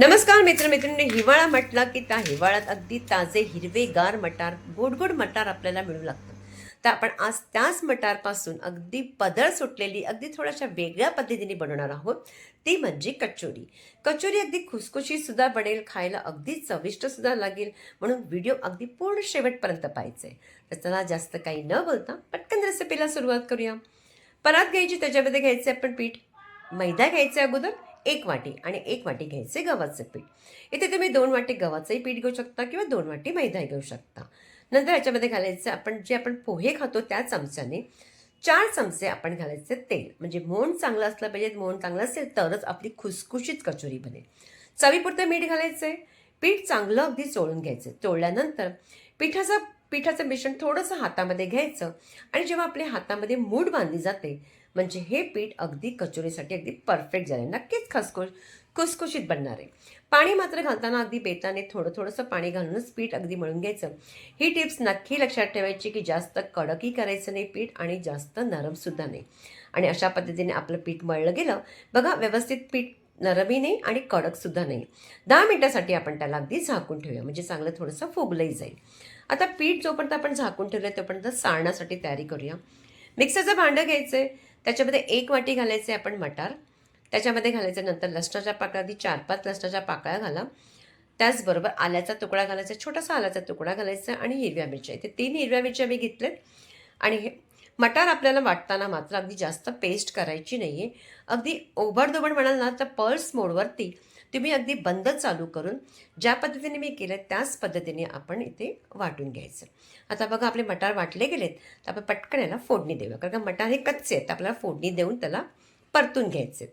नमस्कार मित्रमित्रांनी हिवाळा म्हटला की त्या हिवाळ्यात अगदी ताजे हिरवेगार मटार गोडगोड मटार आपल्याला मिळू लागतं तर आपण आज त्याच मटारपासून अगदी पदळ सुटलेली अगदी थोड्याशा वेगळ्या पद्धतीने बनवणार आहोत. ती म्हणजे कचोरी. कचोरी अगदी खुसखुशीतसुद्धा बनेल खायला अगदी चविष्टसुद्धा लागेल म्हणून व्हिडिओ अगदी पूर्ण शेवटपर्यंत पाहायचं आहे. तर चला जास्त काही न बोलता पटकन रेसिपीला सुरुवात करूया. परात घ्यायची त्याच्यामध्ये घ्यायचे आपण पीठ. मैदा घ्यायचे अगोदर. एक वाटी आणि एक वाटी घ्यायचे गव्हाचं पीठ. इथे तुम्ही दोन वाटी गव्हाचंही पीठ घेऊ शकता किंवा दोन वाटी मैदा घेऊ शकता. नंतर याच्यामध्ये घालायचं आपण जे आपण पोहे खातो त्या चमच्याने चार चमचे आपण घालायचे तेल. म्हणजे मोहन चांगलं असलं पाहिजे मोहन चांगलं असेल तरच आपली खुसखुशीत कचोरी बनेल. चवीपुरतं मीठ घालायचं आहे. पीठ चांगलं अगदी चोळून घ्यायचं. चोळल्यानंतर पिठाचं पिठाचं मिश्रण थोडंसं हातामध्ये घ्यायचं आणि जेव्हा आपल्या हातामध्ये मूठ बांधली जाते म्हणजे हे पीठ अगदी कचोरीसाठी अगदी परफेक्ट झालं नक्कीच खसखुश खुसखुशीत बनणार आहे. पाणी मात्र घालताना अगदी बेताने थोडं थोडंसं पाणी घालूनच पीठ अगदी मळून घ्यायचं. ही टिप्स नक्की लक्षात ठेवायची की जास्त कडकही करायचं नाही पीठ आणि जास्त नरमसुद्धा नाही. आणि अशा पद्धतीने आपलं पीठ मळलं गेलं बघा व्यवस्थित पीठ नरमही नाही आणि कडकसुद्धा नाही. दहा मिनटासाठी आपण त्याला अगदी झाकून ठेवूया म्हणजे चांगलं थोडंसं फुगलंही जाईल. आता पीठ जोपर्यंत आपण झाकून ठेवलं तोपर्यंत सारण्यासाठी तयारी करूया. मिक्सरचं भांडं घ्यायचं आहे त्याच्यामध्ये एक वाटी घालायचे आपण मटार त्याच्यामध्ये घालायचं नंतर लसणाच्या पाकळ्या आधी चार पाच लसणाच्या पाकळ्या घाला. त्याचबरोबर आल्याचा तुकडा घालायचा छोटासा आल्याचा तुकडा घालायचा आणि हिरव्या मिरच्या. इथे तीन हिरव्या मिरच्या मी घेतल्यात. आणि हे मटार आपल्याला वाटताना मात्र अगदी जास्त पेस्ट करायची नाही आहे अगदी ओबडधोबड म्हणाल ना तर पर्स मोडवरती तुम्ही अगदी बंद चालू करून ज्या पद्धतीने मी केलं त्याच पद्धतीने आपण इथे वाटून घ्यायचं. आता बघा आपले मटार वाटले गेलेत तर आपण पटकन याला फोडणी देऊया कारण का मटार हे कच्चे आहेत आपल्याला फोडणी देऊन त्याला परतून घ्यायचे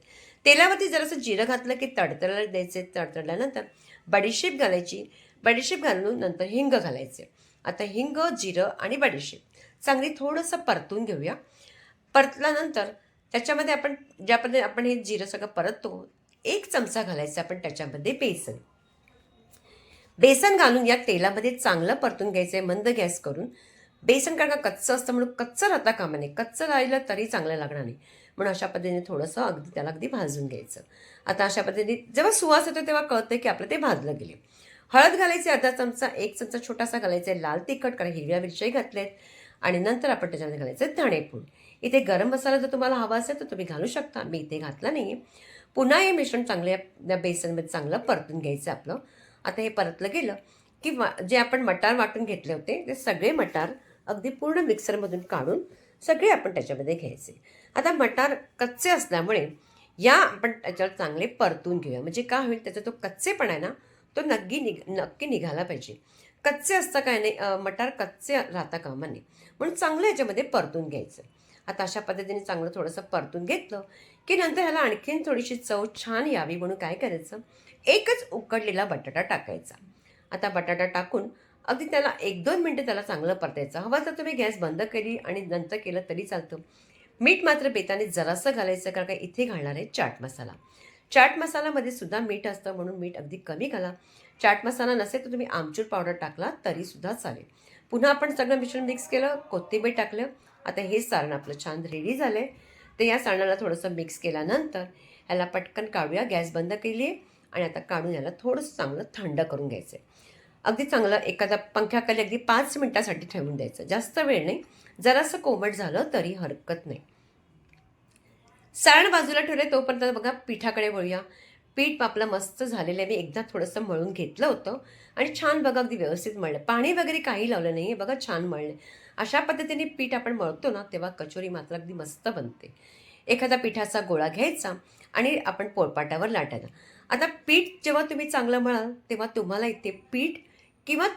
तेलावरती जरासं जिरं घातलं की तडतडायला द्यायचे तडतडल्यानंतर बडीशेप घालायची. बडीशेप घालून नंतर हिंग घालायचे आता हिंग जिरं आणि बडीशेप चांगली थोडंसं परतून घेऊया. परतल्यानंतर त्याच्यामध्ये आपण ज्या पद्धतीने आपण हे जिरं सगळं परततो एक चमचा घालायचा आपण त्याच्यामध्ये बेसन. बेसन घालून या तेलामध्ये चांगलं परतून घ्यायचं आहे मंद गॅस करून. बेसन कारण का कच्चं असतं म्हणून कच्चं राहता कामा नाही कच्चं राहिलं तरी चांगलं लागणार नाही. म्हणून अशा पद्धतीने थोडंसं अगदी त्याला अगदी भाजून घ्यायचं. आता अशा पद्धतीने जेव्हा सुवास येतो तेव्हा कळतं की आपलं ते भाजलं गेले हळद घालायची अर्धा चमचा एक चमचा छोटासा घालायचा आहे लाल तिखट कारण हिरव्या मिरच्याही घातल्यात. आणि नंतर आपण त्याच्यामध्ये घालायचं आहे धणेपूड. इथे गरम मसाला जर तुम्हाला हवा असेल तर तुम्ही घालू शकता. मी इथे घातला नाही पुन्हा हे मिश्रण चांगल्या बेसनमध्ये चांगलं परतून घ्यायचं आपलं. आता हे परतलं गेलं की जे आपण मटार वाटून घेतले होते ते सगळे मटार अगदी पूर्ण मिक्सरमधून काढून सगळे आपण त्याच्यामध्ये घ्यायचे. आता मटार कच्चे असल्यामुळे या आपण त्याच्यावर चांगले परतून घेऊया. म्हणजे काय होईल त्याचा तो कच्चेपणा आहे ना तो नक्की निघ नक्की निघाला पाहिजे. कच्चे असता काय नाही मटार कच्चे राहता कामा नये. म्हणून चांगलं याच्यामध्ये परतून घ्यायचं. आता अशा पद्धतीने चांगलं थोडंसं परतून घेतलं की नंतर ह्याला आणखीन थोडीशी चव छान यावी म्हणून काय करायचं? एकच उकडलेला बटाटा टाकायचा. आता बटाटा टाकून अगदी त्याला एक दोन मिनटं त्याला चांगलं परतायचं. हवा तर तुम्ही गॅस बंद केली आणि नंतर केलं तरी चालतं. मीठ मात्र बेताने जरासं घालायचं कारण का इथे घालणार आहे चाट मसाला. चाट मसाल्यामध्ये सुद्धा मीठ असतं म्हणून मीठ अगदी कमी घाला. चाट मसाला नसेल तर तुम्ही आमचूर पावडर टाकला तरीसुद्धा चालेल. पुन्हा आपण सगळं मिश्रण मिक्स केलं कोथिंबीर टाकलं. आता हे सारण आपलं छान रेडी झालं आहे तर या सारणाला थोडंसं मिक्स केल्यानंतर ह्याला पटकन काढूया. गॅस बंद केली आहे आणि आता काढून याला थोडंसं चांगलं थंड करून घ्यायचं आहे अगदी चांगलं एखादा पंख्याखाली अगदी पाच मिनटासाठी ठेवून द्यायचं. जास्त वेळ नाही. जरासं कोमट झालं तरी हरकत नाही. सारण बाजूला ठेवले तोपर्यंत बघा पिठाकडे वळूया. पीठ आपलं मस्त झालेलं आहे. मी एकदा थोडंसं मळून घेतलं होतं आणि छान बघा अगदी व्यवस्थित मळलं. पाणी वगैरे काही लावलं नाही आहे बघा छान मळलं. अशा पद्धतीने पीठ आपण मळतो ना तेव्हा कचोरी मात्र अगदी मस्त बनते. एखादा पिठाचा गोळा घ्यायचा आणि आपण पोळपाटावर लाटायचा. आता पीठ जेव्हा तुम्ही चांगलं मळाल तेव्हा तुम्हाला इथे पीठ किंवा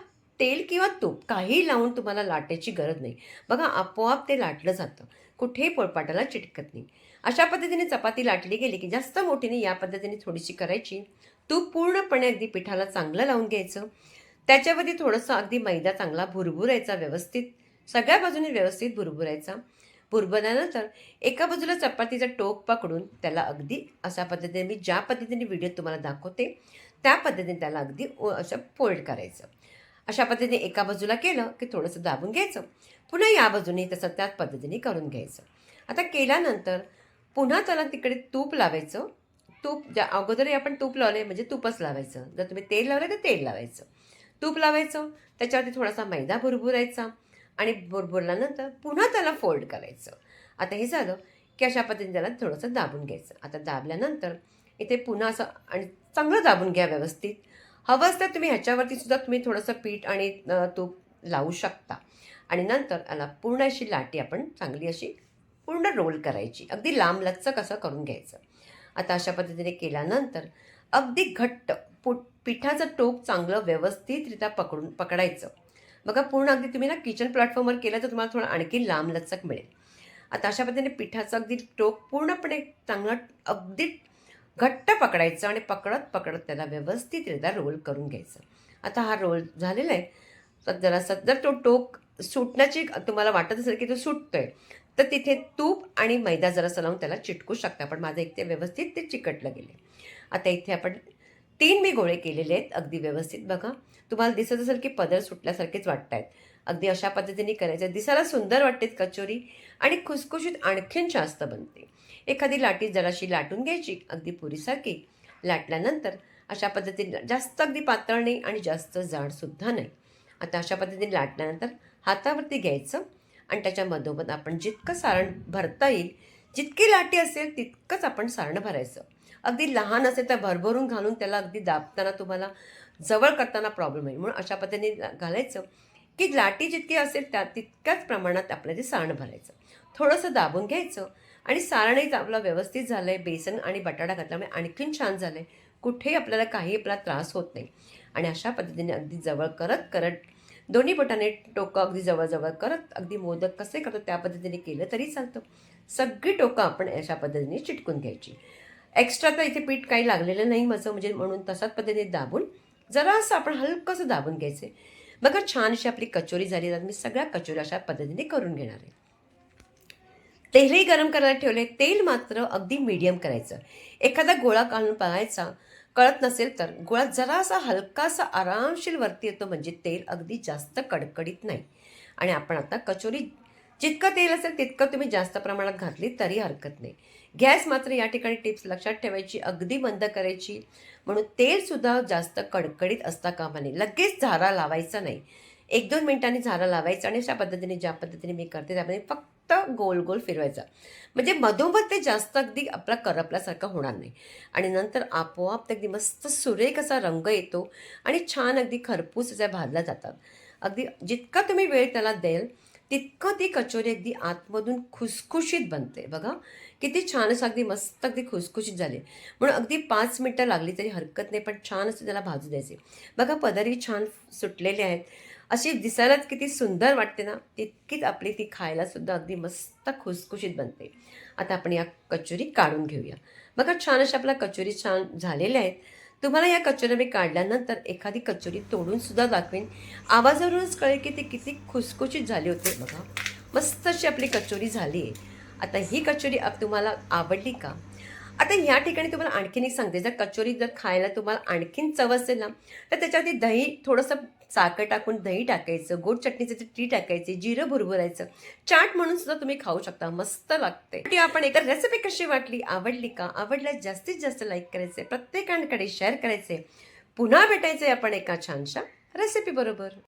तेल किंवा तूप काही लावून तुम्हाला लाटायची गरज नाही. बघा आपोआप ते लाटलं जातं. कुठेही पोळपाटाला चिटकत नाही. अशा पद्धतीने चपाती लाटली गेली की जास्त मोठीने या पद्धतीने थोडीशी करायची. तूप पूर्णपणे अगदी पिठाला चांगलं लावून घ्यायचं. त्याच्यावरती थोडंसं अगदी मैदा चांगला भुरभुरायचा व्यवस्थित. सगळ्या बाजूने व्यवस्थित भुरभुरायचा. भुरभरल्यानंतर एका बाजूला चपातीचा टोक पकडून त्याला अगदी अशा पद्धतीने मी ज्या पद्धतीने व्हिडिओ तुम्हाला दाखवते त्या पद्धतीने त्याला अगदी असं फोल्ड करायचं. अशा पद्धतीने एका बाजूला केलं की थोडंसं दाबून घ्यायचं. पुन्हा या बाजूने तसं त्याच पद्धतीने करून घ्यायचं. आता केल्यानंतर पुन्हा त्याला तिकडे तूप लावायचं. तूप ज्या अगोदरही आपण तूप लावले म्हणजे तूपच लावायचं. जर तुम्ही तेल लावलं तर तेल लावायचं. तूप लावायचं. त्याच्यावरती थोडासा मैदा भुरभुरायचा आणि भुरभुरल्यानंतर पुन्हा त्याला फोल्ड करायचं. आता हे झालं की अशा पद्धतीने त्याला थोडंसं दाबून घ्यायचं. आता दाबल्यानंतर इथे पुन्हा असं आणि चांगलं दाबून घ्या व्यवस्थित. हवं असतं तुम्ही ह्याच्यावरती सुद्धा तुम्ही थोडंसं पीठ आणि तूप लावू शकता. आणि नंतर याला पूर्ण अशी लाटी आपण चांगली अशी पूर्ण रोल करायची. अगदी लांब लचक असं करून घ्यायचं. आता अशा पद्धतीने केल्यानंतर अगदी घट्ट पु पिठाचं टोक चांगलं व्यवस्थितरित्या पकडून पकडायचं. बघा पूर्ण अगदी तुम्ही ना किचन प्लॅटफॉर्मवर केलं तर तुम्हाला थोडं आणखी लांब लचक मिळेल. आता अशा पद्धतीने पिठाचं अगदी टोक पूर्णपणे चांगलं अगदी घट्ट पकडायचं आणि पकडत पकडत त्याला व्यवस्थितरित्या रोल करून घ्यायचं. आता हा रोल झालेला आहे. तर जरासा जर तो टोक सुटण्याची तुम्हाला वाटत असेल की तो सुटतोय तर तिथे तूप आणि मैदा जरासं लावून त्याला चिटकू शकता. पण माझं एक ते व्यवस्थित ते चिकटलं गेले आता इथे आपण तीन मी गोळे केलेले आहेत अगदी व्यवस्थित बघा. तुम्हाला दिसत असेल की पदर सुटल्यासारखेच वाटत आहेत अगदी अशा पद्धतीने करायचं दिसायला सुंदर वाटते कचोरी आणि खुसखुशीत आणखीन जास्त बनते. एखादी लाटी जराशी लाटून घ्यायची अगदी पुरीसारखी लाटल्यानंतर अशा पद्धतीने जास्त अगदी पातळ नाही आणि जास्त जाडसुद्धा नाही. आता अशा पद्धतीने लाटल्यानंतर हातावरती घ्यायचं आणि त्याच्या मधोमध आपण जितकं सारण भरता येईल जितकी लाटी असेल तितकंच आपण सारण भरायचं. अगदी लहान असेल तर भरभरून घालून त्याला अगदी दाबताना तुम्हाला जवळ करताना प्रॉब्लेम येईल म्हणून अशा पद्धतीने घालायचं की लाटी जितकी असेल त्या तितक्याच प्रमाणात आपल्याला ते सारण भरायचं. थोडंसं दाबून घ्यायचं आणि सारणही आपलं व्यवस्थित झालं आहे बेसन आणि बटाटा घातल्यामुळे आणखीन छान झालं आहे कुठेही आपल्याला काही आपला त्रास होत नाही. आणि अशा पद्धतीने अगदी जवळ करत करत दोन्ही बोटाने टोकं अगदी जवळजवळ करत अगदी मोदक कसे करतो त्या पद्धतीने केलं तरी चालतं. सगळी टोकं आपण अशा पद्धतीने चिटकून घ्यायची. एक्स्ट्रा तर इथे पीठ काही लागलेलं नाही माझं म्हणजे म्हणून तशाच पद्धतीने दाबून जरासं आपण हलकंसं दाबून घ्यायचे. बघा छान अशी आपली कचोरी झाली तर मी सगळ्या कचोऱ्या अशा पद्धतीने करून घेणार आहे. तेलही गरम करायला ठेवले तेल मात्र अगदी मीडियम करायचं. एखादा गोळा काढून पाहायचा कळत नसेल तर गुळात जरासा हलकासा आरामशीर वरती येतो म्हणजे तेल अगदी जास्त कडकडीत नाही. आणि आपण आता कचोरी जितकं तेल असेल तितकं तुम्ही जास्त प्रमाणात घातली तरी हरकत नाही. गॅस मात्र या ठिकाणी टिप्स लक्षात ठेवायची अगदी बंद करायची. म्हणून तेलसुद्धा जास्त कडकडीत असता कामा नये. लगेच झारा लावायचा नाही. एक दोन मिनिटांनी झारा लावायचा आणि अशा पद्धतीने ज्या पद्धतीने मी करते त्यामध्ये फक्त फक्त गोल गोल फिरवायचा. म्हणजे मधोमध ते जास्त अगदी आपला करपल्यासारखा होणार नाही. आणि नंतर आपोआप ते अगदी मस्त सुरेख असा रंग येतो आणि छान अगदी खरपूस त्या भाजल्या जातात. अगदी जितका तुम्ही वेळ त्याला द्याल तितकं ती कचोरी अगदी आतमधून खुसखुशीत बनते. बघा किती छान असं अगदी मस्त अगदी खुसखुशीत झाले. म्हणून अगदी पाच मिनटं लागली तरी हरकत नाही पण छान असं त्याला भाजू द्यायचे. बघा पदरही छान सुटलेले आहेत. अशी दिसायलाच किती सुंदर वाटते ना तितकीच आपली ती खायलासुद्धा अगदी मस्त खुसखुशीत बनते. आता आपण या कचोरी काढून घेऊया. बघा छान अशा आपल्या कचोरी छान झालेल्या आहेत. तुम्हाला या कचोऱ्या मी काढल्यानंतर एखादी कचोरी तोडूनसुद्धा दाखवेन. आवाजावरूनच कळेल की ती किती खुसखुशीत झाली होते. बघा मस्त अशी आपली कचोरी झाली. आहे आता ही कचोरी आप- तुम्हाला आवडली का? आता या ठिकाणी तुम्हाला आणखीन एक सांगते. जर कचोरी जर खायला तुम्हाला आणखीन चव असेल ना तर त्याच्यावरती दही थोडंसं साखर टाकून दही टाकायचं गोड चटणीचं ते टी टाकायचे जिरं भुरभुरायचं. चाट म्हणून सुद्धा तुम्ही खाऊ शकता मस्त लागते. ती आपण एकदा रेसिपी कशी वाटली आवडली का? आवडल्यास जास्तीत जास्त लाईक करायचे प्रत्येकांकडे शेअर करायचे. पुन्हा भेटायचे आपण एका छानशा रेसिपी बरोबर.